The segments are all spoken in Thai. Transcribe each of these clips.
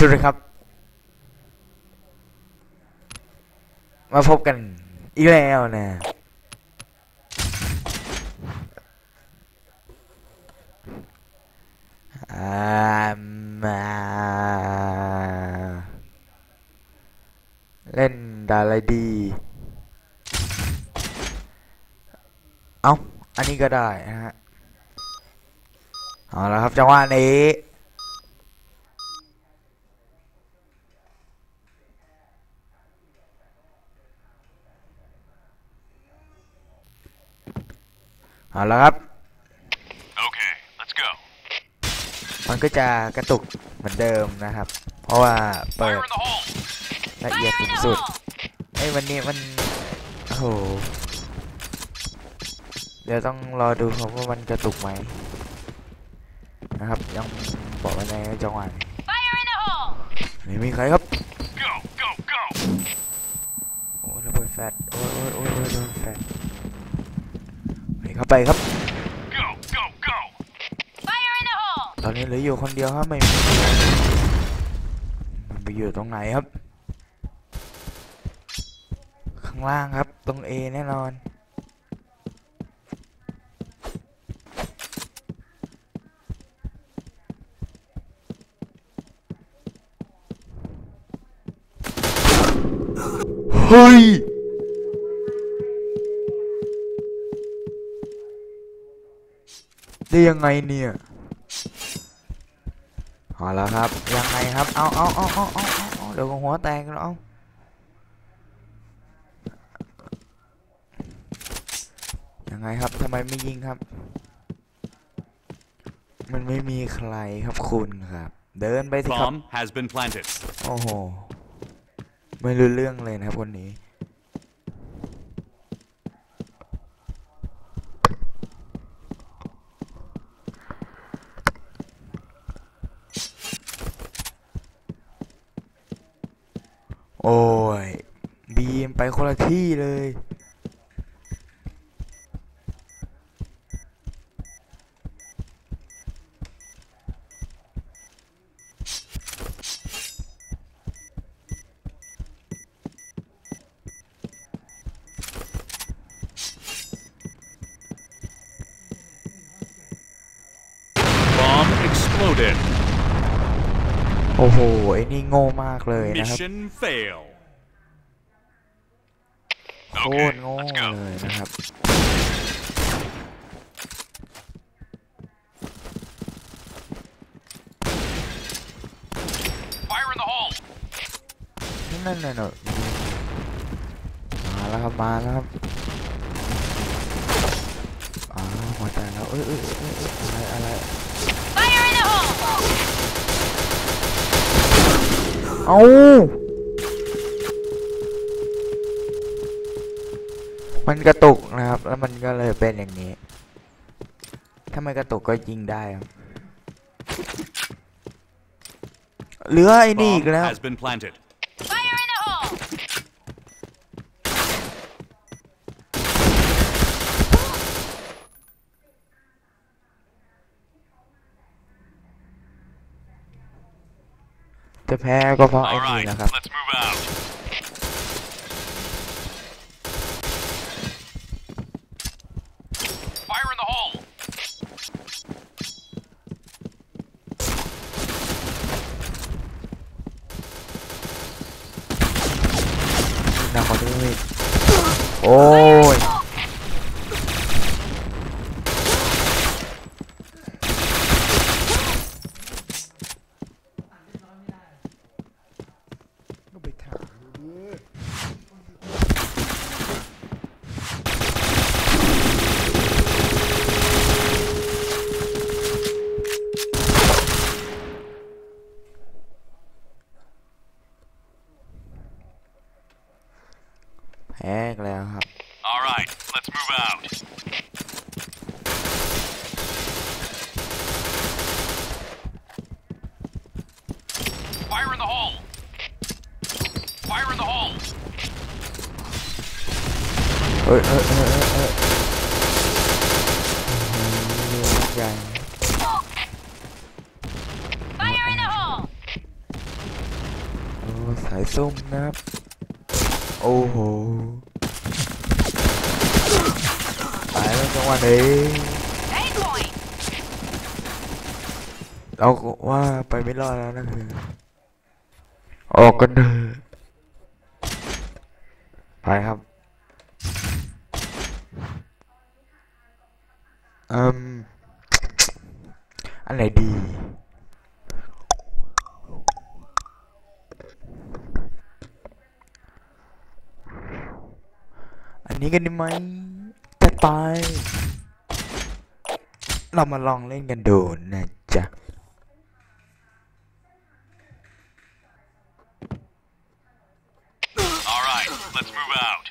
สวัสดีครับ มาพบกันอีกแล้วนะ มาเล่นดาไรดี เอาอันนี้ก็ได้นะฮะ เอาละครับจังหวะนี้ เอาละครับ Okay, let's go. มันก็จะกระตุกเหมือนเดิมนะครับ เพราะว่าเปิ Fire ด in the hole! ละเอียดสูงสุดไอ้ยวันนี้มันโอ้โหเดี๋ยวต้องรอดูครับว่ามันกระตุกไหมนะครับยังบอกไว้ในจังหวะนี้ Fire in the hole! ไม่มีใครครับ Go, go, go! โอ้ยระเบิดแฟดโอ้ยโอ้ยโอ้ยโอ้ยโดนแฟดไป เข้าไปครับ Go, go, go! Fire in the hole! ตอนนี้เหลืออยู่คนเดียวครับไม่มีมันไปอยู่ตรงไหนครับ ข้างล่างครับตรง A แน่นอนเฮ้ย ได้ยังไงเนี่ยเอาละครับ ยังไงครับ เอาเอาเอาเอาเอาเอาเดี๋ยวก็หัวแตกแล้วเอายังไงครับทำไมไม่ยิงครับ มันไม่มีใครครับคุณครับ เดินไปสิครับ โอ้โห ไม่รู้เรื่องเลยนะครับคนนี้ โอ้ยบีมไปคนละที่เลย Bomb exploded. โอ้โห ไอ้นี่โง่มากเลยนะครับ Mission fail. โคตรโง่เลยนะครับ Fire in the hole! นั่นนั่นนั่นมาแล้วครับ มาแล้วครับอ้าวหัวใจแล้วเอ้ยเอ้ยเอ้ยเอ้ยอะไรอะไร Fire in the hole! เอามันกระตุกนะครับ แล้วมันก็เลยเป็นอย่างนี้ ถ้าไม่กระตุกก็ยิงได้ครับเหลือไอ้นี่อีกแล้ว has been planted. Fire in the hole! จะแพ้ก็เพราะไอ้ All นี่ right, นะครับ let's move out. Fire in the hole! นาขอโทษโอ้ย ก็ไปถามดูดิแพ้อี กแล้วครับ All right, let's move out. Fire in the hole! Fire in the hole! เอ้ยเอ้ยเอ้ยเอ้ยเอ้ยใหญ่ Fire in the hole! ซุ่มนะครับ โอ้โหตายแล้วจังหวะนี้ A point. เราก็ว่าไปไม่รอดแล้วนะคือออกกันเถอะไปครับอืมอันไหนดี นนี้กันดีไหมจะตาย เรามาลองเล่นกันดูนะจ๊ะ All right, let's move out.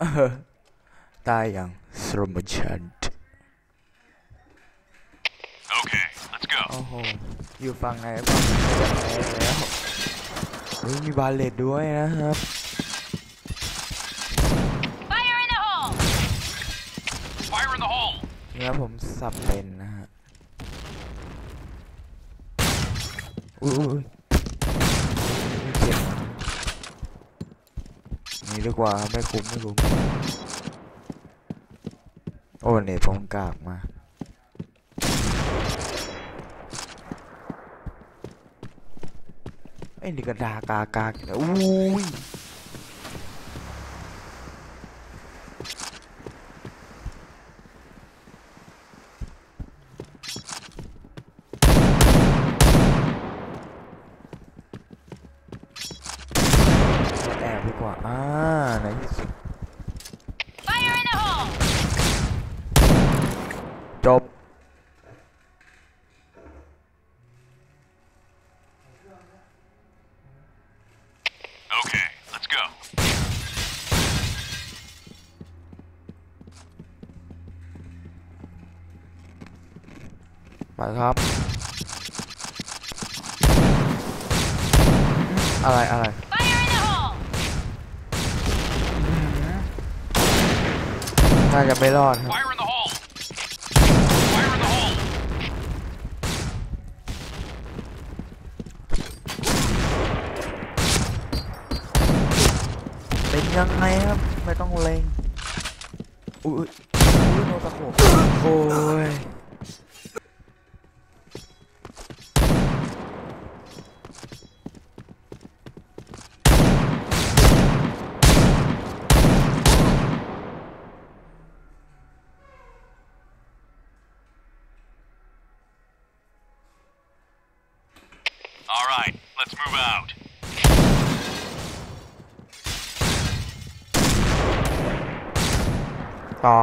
เออตายอย่างสรมชัน Okay, let's go. โอ้โห อยู่ฝั่งไหนฝั่งไหนจะแพ้แล้วเฮ้ยมีบาเลตด้วยนะครับ Fire in the hole. Fire in the hole. เนี่ยผมสับเป็นนะฮะอุ้ยอุ้ยเจ็บนะนี่ดีกว่าไม่คุ้มไม่คุ้มโอ้เน็ตผมกากมา ไอ้นี่ก็ดากากากอยู่นะอุ้ยแอบดีกว่าอ่าในที่สุด Fire in the hole. จบ ไปครับ อะไรอะไรน่าจะไม่รอดครับเป็นยังไงครับ ไม่ต้องเลงอุ้ยโนตะโขโอ้ย let's move out. ต่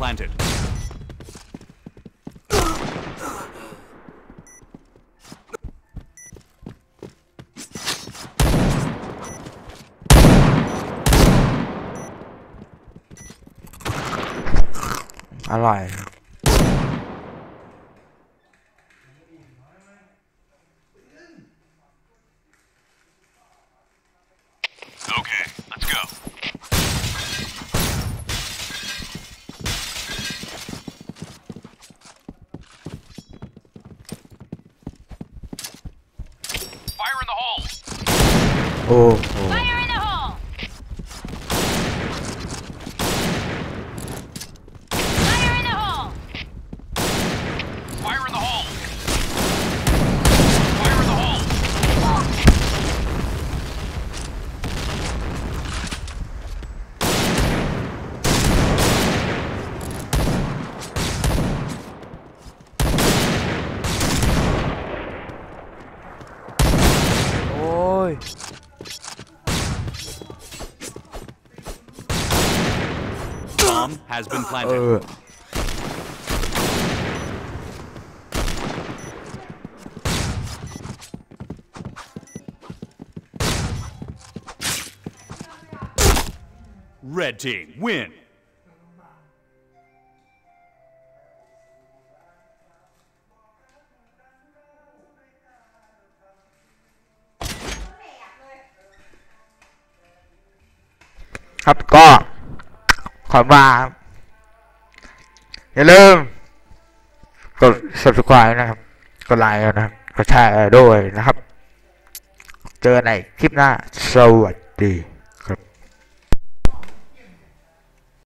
planted. อร่อย Okay, let's go. Fire in the hole. โ has been planted. Uh. Red team, win. Hấp อย่าลืมกด subscribe นะครับ กดไลค์นะครับ กดแชร์ด้วยนะครับ เจอในคลิปหน้า สวัสดี